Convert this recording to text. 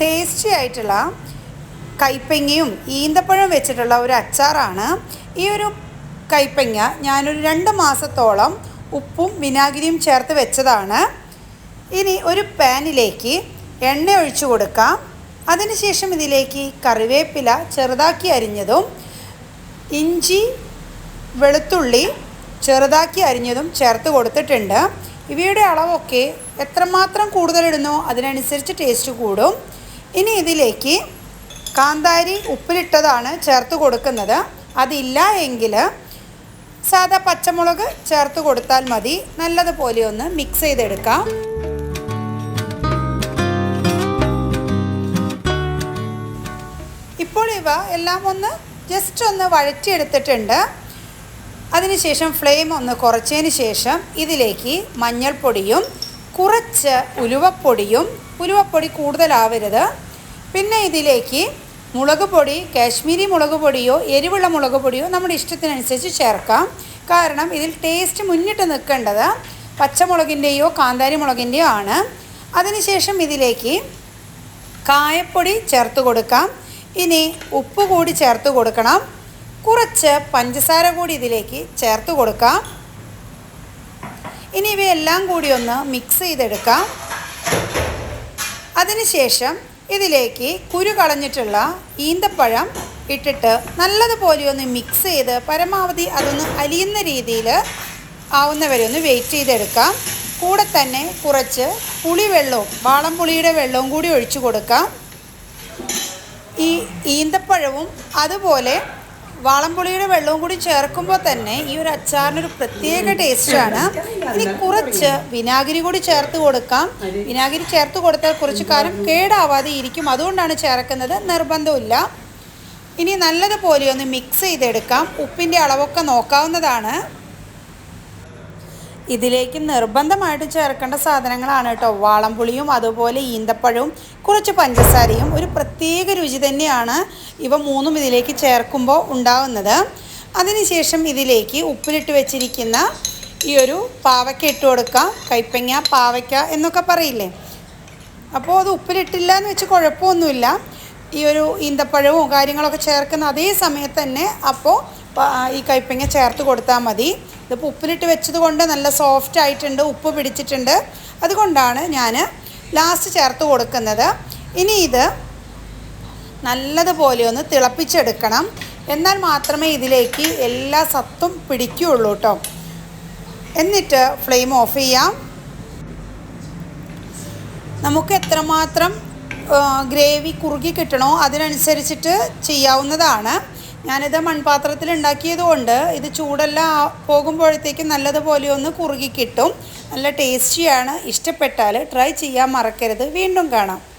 Tasty ആയിട്ടുള്ള കൈപ്പങ്ങയും ഈന്തപ്പഴം വെച്ചിട്ടുള്ള ഒരു അച്ചാറാണ്. ഈ ഒരു കൈപ്പങ്ങ ഞാനൊരു രണ്ട് മാസത്തോളം ഉപ്പും വിനാഗിരിയും ചേർത്ത് വെച്ചതാണ്. ഇനി ഒരു പാനിലേക്ക് എണ്ണ ഒഴിച്ചു കൊടുക്കാം. അതിനുശേഷം ഇതിലേക്ക് കറിവേപ്പില ചെറുതാക്കി അരിഞ്ഞതും ഇഞ്ചി വെളുത്തുള്ളി ചെറുതാക്കി അരിഞ്ഞതും ചേർത്ത് കൊടുത്തിട്ടുണ്ട്. ഇവയുടെ അളവൊക്കെ എത്രമാത്രം കൂടുതലിടുന്നോ അതിനനുസരിച്ച് ടേസ്റ്റ് കൂടും. ഇനി ഇതിലേക്ക് കാന്താരി ഉപ്പിലിട്ടതാണ് ചേർത്ത് കൊടുക്കുന്നത്. അതില്ല എങ്കിൽ സാധാ പച്ചമുളക് ചേർത്ത് കൊടുത്താൽ മതി. നല്ലതുപോലെ ഒന്ന് മിക്സ് ചെയ്തെടുക്കാം. ഇപ്പോൾ ഇവ എല്ലാം ഒന്ന് ജസ്റ്റ് ഒന്ന് വഴറ്റിയെടുത്തിട്ടുണ്ട്. അതിനുശേഷം ഫ്ലെയിം ഒന്ന് കുറച്ചതിന് ശേഷം ഇതിലേക്ക് മഞ്ഞൾപ്പൊടിയും കുറച്ച് ഉലുവപ്പൊടിയും ഉലുവപ്പൊടി കൂടുതലാവരുത്. പിന്നെ ഇതിലേക്ക് മുളക് പൊടി കാശ്മീരി മുളക് പൊടിയോ എരിവുള്ള മുളക് പൊടിയോ നമ്മുടെ ഇഷ്ടത്തിനനുസരിച്ച് ചേർക്കാം. കാരണം ഇതിൽ ടേസ്റ്റ് മുന്നിട്ട് നിൽക്കേണ്ടത് പച്ചമുളകിന്റെയോ കാന്താരി മുളകിന്റെയോ ആണ്. അതിനുശേഷം ഇതിലേക്ക് കായപ്പൊടി ചേർത്ത് കൊടുക്കാം. ഇനി ഉപ്പ് കൂടി ചേർത്ത് കൊടുക്കണം. കുറച്ച് പഞ്ചസാര കൂടി ഇതിലേക്ക് ചേർത്ത് കൊടുക്കാം. ഇനി ഇവയെല്ലാം കൂടി ഒന്ന് മിക്സ് ചെയ്തെടുക്കാം. അതിനുശേഷം ഇതിലേക്ക് കുരു കളഞ്ഞിട്ടുള്ള ഈന്തപ്പഴം ഇട്ടിട്ട് നല്ലതുപോലെ ഒന്ന് മിക്സ് ചെയ്ത് പരമാവധി അതൊന്ന് അലിയുന്ന രീതിയിൽ ആവുന്നവരെ ഒന്ന് വെയിറ്റ് ചെയ്തെടുക്കാം. കൂടെ തന്നെ കുറച്ച് പുളിവെള്ളവും വാളംപുളിയുടെ വെള്ളവും കൂടി ഒഴിച്ചു കൊടുക്കാം. ഈ ഈന്തപ്പഴവും അതുപോലെ വാളംപുളിയുടെ വെള്ളവും കൂടി ചേർക്കുമ്പോൾ തന്നെ ഈ ഒരു അച്ചാറിനൊരു പ്രത്യേക ടേസ്റ്റാണ്. ഇനി കുറച്ച് വിനാഗിരി കൂടി ചേർത്ത് കൊടുക്കാം. വിനാഗിരി ചേർത്ത് കൊടുത്താൽ കുറച്ച് കാലം കേടാവാതെ ഇരിക്കും. അതുകൊണ്ടാണ് ചേർക്കുന്നത്. നിർബന്ധമില്ല ഇനി നല്ലതുപോലെ ഒന്ന് മിക്സ് ചെയ്തെടുക്കാം. ഉപ്പിന്റെ അളവൊക്കെ നോക്കാവുന്നതാണ്. ഇതിലേക്ക് നിർബന്ധമായിട്ട് ചേർക്കേണ്ട സാധനങ്ങളാണ് കേട്ടോ. വാളംപുളിയും അതുപോലെ ഈന്തപ്പഴവും കുറച്ച് പഞ്ചസാരയും. ഒരു പ്രത്യേക രുചി തന്നെയാണ് ഇവ മൂന്നും ഇതിലേക്ക് ചേർക്കുമ്പോൾ ഉണ്ടാകുന്നത് അതിനുശേഷം ഇതിലേക്ക് ഉപ്പിലിട്ട് വെച്ചിരിക്കുന്ന ഈ ഒരു പാവയ്ക്ക ഇട്ട് കൊടുക്കാം. കൈപ്പങ്ങ പാവയ്ക്ക എന്നൊക്കെ പറയില്ലേ? അപ്പോൾ അത് ഉപ്പിലിട്ടില്ല എന്ന് വെച്ച് കുഴപ്പമൊന്നുമില്ല. ഈ ഒരു ഈന്തപ്പഴവും കാര്യങ്ങളൊക്കെ ചേർക്കുന്ന അതേ സമയത്ത് തന്നെ അപ്പോൾ ഈ കൈപ്പങ്ങ ചേർത്ത് കൊടുത്താൽ മതി. ഇതിപ്പോൾ ഉപ്പിലിട്ട് വെച്ചത് കൊണ്ട് നല്ല സോഫ്റ്റ് ആയിട്ടുണ്ട് ഉപ്പ് പിടിച്ചിട്ടുണ്ട്. അതുകൊണ്ടാണ് ഞാൻ ലാസ്റ്റ് ചേർത്ത് കൊടുക്കുന്നത്. ഇനി ഇത് നല്ലതുപോലെ ഒന്ന് തിളപ്പിച്ചെടുക്കണം. എന്നാൽ മാത്രമേ ഇതിലേക്ക് എല്ലാ സത്തും പിടിക്കുകയുള്ളൂ കേട്ടോ എന്നിട്ട് ഫ്ലെയിം ഓഫ് ചെയ്യാം. നമുക്ക് എത്രമാത്രം ഗ്രേവി കുറുകി കിട്ടണോ അതിനനുസരിച്ചിട്ട് ചെയ്യാവുന്നതാണ്. ഞാനിത് മൺപാത്രത്തിൽ ഉണ്ടാക്കിയത് കൊണ്ട് ഇത് ചൂടെല്ലാം പോകുമ്പോഴത്തേക്കും നല്ലതുപോലെ ഒന്ന് കുറുകി കിട്ടും. നല്ല ടേസ്റ്റിയാണ്. ഇഷ്ടപ്പെട്ടാൽ ട്രൈ ചെയ്യാൻ മറക്കരുത്. വീണ്ടും കാണാം.